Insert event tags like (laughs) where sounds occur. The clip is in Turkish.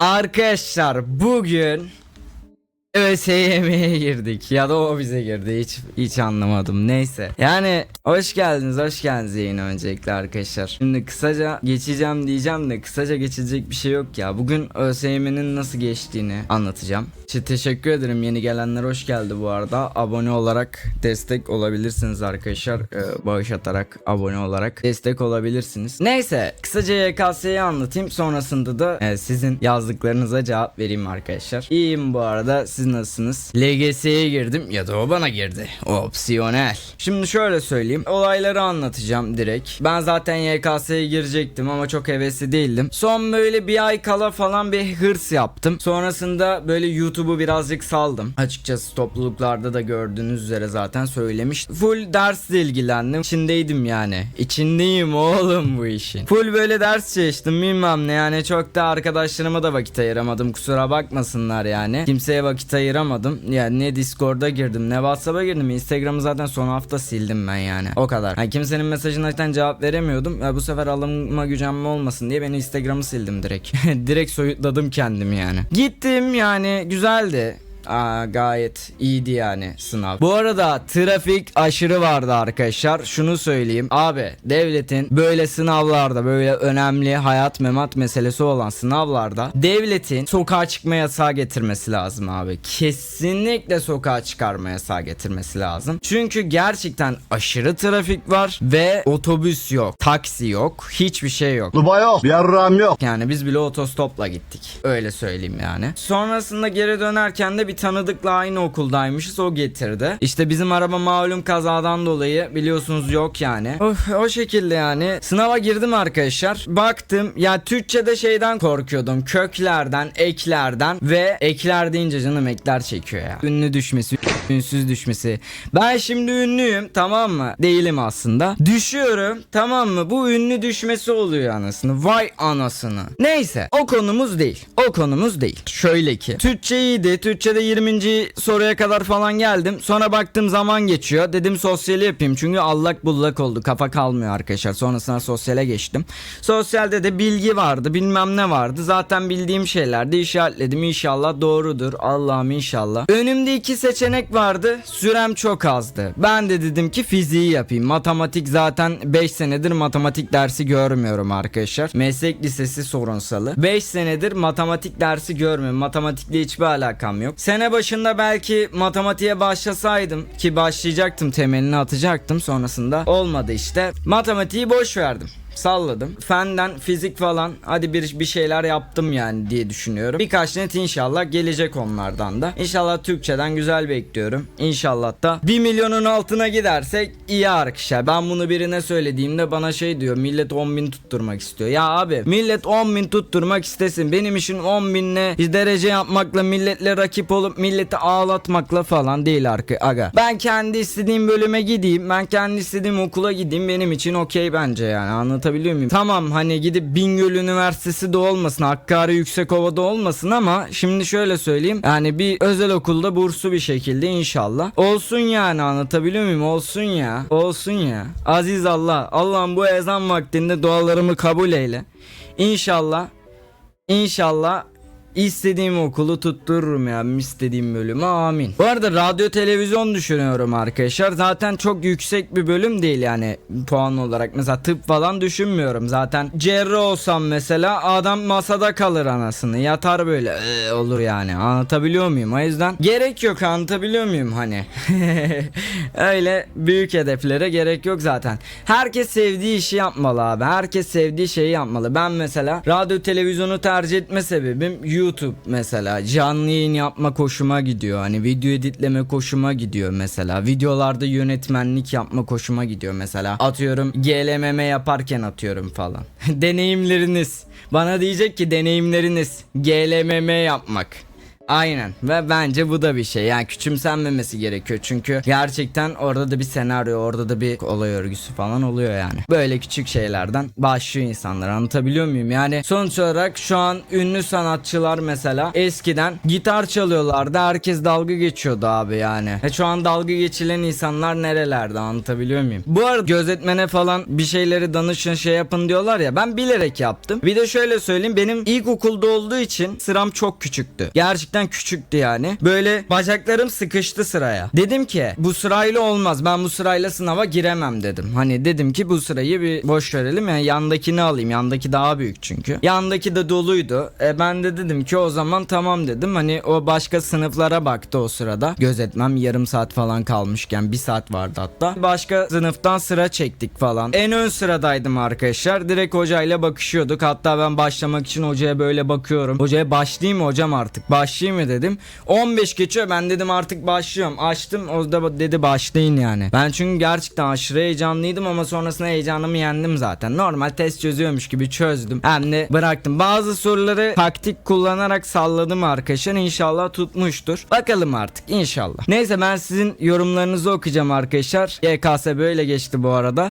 Arkadaşlar bugün ÖSYM'ye girdik ya da o bize girdi. Hiç hiç anlamadım. Neyse. Yani hoş geldiniz hoş geldiniz yayına öncelikle arkadaşlar. Şimdi kısaca geçeceğim diyeceğim de kısaca geçilecek bir şey yok ya. Bugün ÖSYM'nin nasıl geçtiğini anlatacağım. İşte teşekkür ederim. Yeni gelenler hoş geldi bu arada. Abone olarak destek olabilirsiniz arkadaşlar. Ee, bağış atarak abone olarak destek olabilirsiniz. Neyse kısaca YKS'yi anlatayım. Sonrasında da e, sizin yazdıklarınıza cevap vereyim arkadaşlar. İyiyim bu arada siz nasılsınız? LGS'ye girdim ya da o bana girdi. Opsiyonel. Şimdi şöyle söyleyeyim. Olayları anlatacağım direkt. Ben zaten YKS'ye girecektim ama çok hevesli değildim. Son böyle bir ay kala falan bir hırs yaptım. Sonrasında böyle YouTube'u birazcık saldım. Açıkçası topluluklarda da gördüğünüz üzere zaten söylemiş. Full dersle ilgilendim. İçindeydim yani. İçindeyim oğlum bu işin. Full böyle ders çalıştım bilmem ne yani. Çok da arkadaşlarıma da vakit ayıramadım. Kusura bakmasınlar yani. Kimseye vakit ayıramadım. Yani ne Discord'a girdim ne Whatsapp'a girdim. Instagram'ı zaten son hafta sildim ben yani. O kadar. Yani kimsenin mesajına zaten cevap veremiyordum. Ya bu sefer alınma gücenme olmasın diye ben Instagram'ı sildim direkt. (laughs) Direkt soyutladım kendimi yani. Gittim yani güzeldi Aa, gayet iyiydi yani sınav. Bu arada trafik aşırı vardı arkadaşlar. Şunu söyleyeyim. Abi devletin böyle sınavlarda böyle önemli hayat memat meselesi olan sınavlarda devletin sokağa çıkma yasağı getirmesi lazım abi. Kesinlikle sokağa çıkarma yasağı getirmesi lazım. Çünkü gerçekten aşırı trafik var ve otobüs yok, taksi yok, hiçbir şey yok. Dubai yok. Bir yok. Yani biz bile otostopla gittik. Öyle söyleyeyim yani. Sonrasında geri dönerken de bir tanıdıkla aynı okuldaymışız. O getirdi. İşte bizim araba malum kazadan dolayı biliyorsunuz yok yani. Of, o şekilde yani. Sınava girdim arkadaşlar. Baktım ya Türkçe'de şeyden korkuyordum. Köklerden, eklerden ve ekler deyince canım ekler çekiyor ya. Ünlü düşmesi, ünsüz düşmesi. Ben şimdi ünlüyüm tamam mı? Değilim aslında. Düşüyorum tamam mı? Bu ünlü düşmesi oluyor anasını. Vay anasını. Neyse o konumuz değil. O konumuz değil. Şöyle ki. Türkçe iyiydi. Türkçe'de 20. soruya kadar falan geldim. Sonra baktım zaman geçiyor. Dedim sosyali yapayım. Çünkü allak bullak oldu. Kafa kalmıyor arkadaşlar. Sonrasında sosyale geçtim. Sosyalde de bilgi vardı. Bilmem ne vardı. Zaten bildiğim şeylerdi. işaretledim. İnşallah doğrudur. Allah'ım inşallah. Önümde iki seçenek vardı. Sürem çok azdı. Ben de dedim ki fiziği yapayım. Matematik zaten 5 senedir matematik dersi görmüyorum arkadaşlar. Meslek lisesi sorunsalı. 5 senedir matematik dersi görmüyorum. Matematikle hiçbir alakam yok. Sene başında belki matematiğe başlasaydım ki başlayacaktım temelini atacaktım sonrasında olmadı işte. Matematiği boş verdim salladım. Fenden fizik falan hadi bir bir şeyler yaptım yani diye düşünüyorum. Birkaç net inşallah gelecek onlardan da. İnşallah Türkçeden güzel bekliyorum. İnşallah da 1 milyonun altına gidersek iyi arkadaşlar. Ben bunu birine söylediğimde bana şey diyor millet 10 bin tutturmak istiyor. Ya abi millet 10 bin tutturmak istesin. Benim işin 10 binle derece yapmakla milletle rakip olup milleti ağlatmakla falan değil arka aga. Ben kendi istediğim bölüme gideyim. Ben kendi istediğim okula gideyim. Benim için okey bence yani anlatabiliyor muyum? Tamam hani gidip Bingöl Üniversitesi de olmasın. Hakkari Yüksekova'da olmasın ama şimdi şöyle söyleyeyim. Yani bir özel okulda burslu bir şekilde inşallah. Olsun yani anlatabiliyor muyum? Olsun ya. Olsun ya. Aziz Allah. Allah'ım bu ezan vaktinde dualarımı kabul eyle. İnşallah İnşallah istediğim okulu tuttururum ya istediğim bölümü amin. Bu arada radyo televizyon düşünüyorum arkadaşlar. Zaten çok yüksek bir bölüm değil yani puan olarak. Mesela tıp falan düşünmüyorum. Zaten cerrah olsam mesela adam masada kalır anasını. Yatar böyle "Ee," olur yani. Anlatabiliyor muyum? O yüzden gerek yok anlatabiliyor muyum hani? (laughs) Öyle büyük hedeflere gerek yok zaten. Herkes sevdiği işi yapmalı abi. Herkes sevdiği şeyi yapmalı. Ben mesela radyo televizyonu tercih etme sebebim YouTube mesela. Canlı yayın yapma hoşuma gidiyor. Hani video editleme hoşuma gidiyor mesela. Videolarda yönetmenlik yapma hoşuma gidiyor mesela. Atıyorum GLMM yaparken atıyorum falan. (laughs) Deneyimleriniz. Bana diyecek ki deneyimleriniz GLMM yapmak. Aynen ve bence bu da bir şey yani küçümsenmemesi gerekiyor çünkü gerçekten orada da bir senaryo orada da bir olay örgüsü falan oluyor yani. Böyle küçük şeylerden başlıyor insanlar anlatabiliyor muyum? Yani sonuç olarak şu an ünlü sanatçılar mesela eskiden gitar çalıyorlardı herkes dalga geçiyordu abi yani. E şu an dalga geçilen insanlar nerelerde anlatabiliyor muyum? Bu arada gözetmene falan bir şeyleri danışın şey yapın diyorlar ya ben bilerek yaptım. Bir de şöyle söyleyeyim benim ilkokulda olduğu için sıram çok küçüktü. Gerçekten küçüktü yani. Böyle bacaklarım sıkıştı sıraya. Dedim ki bu sırayla olmaz ben bu sırayla sınava giremem dedim. Hani dedim ki bu sırayı bir boş verelim yani yandakini alayım. Yandaki daha büyük çünkü. Yandaki de doluydu. E ben de dedim ki o zaman tamam dedim. Hani o başka sınıflara baktı o sırada. Gözetmem yarım saat falan kalmışken bir saat vardı hatta. Başka sınıftan sıra çektik falan. En ön sıradaydım arkadaşlar. Direkt hocayla bakışıyorduk. Hatta ben başlamak için hocaya böyle bakıyorum. Hocaya başlayayım mı hocam artık? Başlayayım mı dedim. 15 geçiyor. Ben dedim artık başlıyorum. Açtım. O da dedi başlayın yani. Ben çünkü gerçekten aşırı heyecanlıydım ama sonrasında heyecanımı yendim zaten. Normal test çözüyormuş gibi çözdüm. Hem de bıraktım. Bazı soruları taktik kullanarak salladım arkadaşlar. İnşallah tutmuştur. Bakalım artık inşallah. Neyse ben sizin yorumlarınızı okuyacağım arkadaşlar. YKS böyle geçti bu arada.